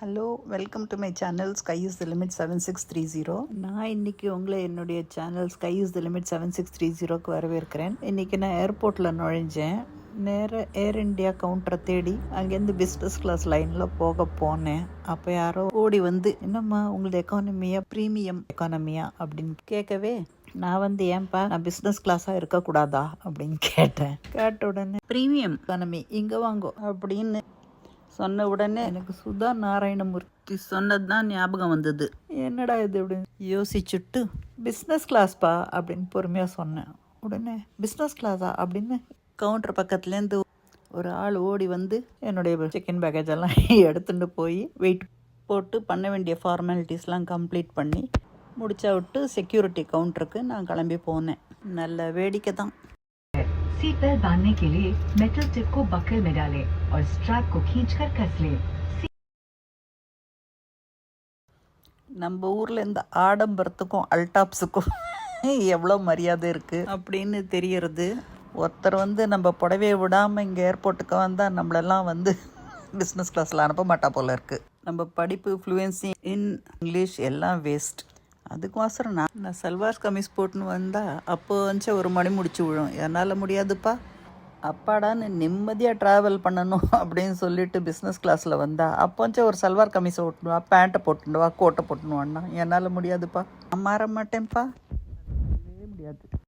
Hello welcome to my channel sky is the limit seven six three zero நான் இன்றைக்கி உங்களை என்னுடைய channel sky is the limit seven six three ஜீரோக்கு வரவேற்கிறேன். இன்றைக்கி நான் ஏர்போர்ட்டில் நுழைஞ்சேன். நேராக ஏர் இந்தியா கவுண்டரை தேடி அங்கேருந்து பிஸ்னஸ் கிளாஸ் லைனில் போக போனேன். அப்போ யாரோ ஓடி வந்து என்னம்மா உங்களது எக்கானமியா ப்ரீமியம் எக்கானமியா அப்படின்னு கேட்கவே நான் வந்து ஏன்பா நான் பிஸ்னஸ் கிளாஸாக இருக்கக்கூடாதா? அப்படின்னு கேட்டேன். கேட்ட உடனே ப்ரீமியம் எக்கானமி இங்கே வாங்கோ அப்படின்னு சொன்ன உடனே எனக்கு சுதா நாராயணமூர்த்தி சொன்னது தான் ஞாபகம் வந்தது. என்னடா இது அப்படின்னு யோசிச்சுட்டு பிஸ்னஸ் கிளாஸ்ப்பா அப்படின்னு பொறுமையாக சொன்னேன். உடனே பிஸ்னஸ் கிளாஸா அப்படின்னு கவுண்டர் பக்கத்துலேருந்து ஒரு ஆள் ஓடி வந்து என்னுடைய சிக்கன் பேக்கேஜ் எல்லாம் எடுத்துட்டு போய் வெயிட் போட்டு பண்ண வேண்டிய ஃபார்மாலிட்டிஸ்லாம் கம்ப்ளீட் பண்ணி முடிச்சா விட்டு செக்யூரிட்டி கவுண்டருக்கு நான் கிளம்பி போனேன். நல்ல வேடிக்கை தான். सीट बेल्ट बांधने के लिए मेटल टिप को बकल में डालें और स्ट्रैप को खींचकर कस लें நம்ம ஊரில் இந்த ஆடம்பரத்துக்கும் அல்டாப்ஸுக்கும் எவ்வளோ மரியாதை இருக்குது அப்படின்னு தெரியறது ஒருத்தர் வந்து நம்ம புடவையை விடாமல் இங்கே ஏர்போர்ட்டுக்கு வந்தால் நம்மளெல்லாம் வந்து பிஸ்னஸ் கிளாஸில் அனுப்ப மாட்டா போல இருக்குது நம்ம படிப்பு ஃப்ளூயன்சி இன் இங்கிலீஷ் எல்லாம் வேஸ்ட் அதுக்கோசரம் நான் நான் சல்வார் கமிஸ் போட்டுன்னு வந்தால் அப்போ வந்து ஒரு மணி முடிச்சு விழும். என்னால் முடியாதுப்பா. அப்பாடான்னு நிம்மதியாக ட்ராவல் பண்ணணும் அப்படின்னு சொல்லிட்டு பிஸ்னஸ் கிளாஸில் வந்தா அப்போச்சு ஒரு சல்வார் கமிஸை ஓட்டுனுவா பேண்ட்டை போட்டுன்னு வா கோட்டை போட்டுன்னு வான்னா. என்னால் முடியாதுப்பா. நான் மாற மாட்டேன்ப்பா. முடியாது.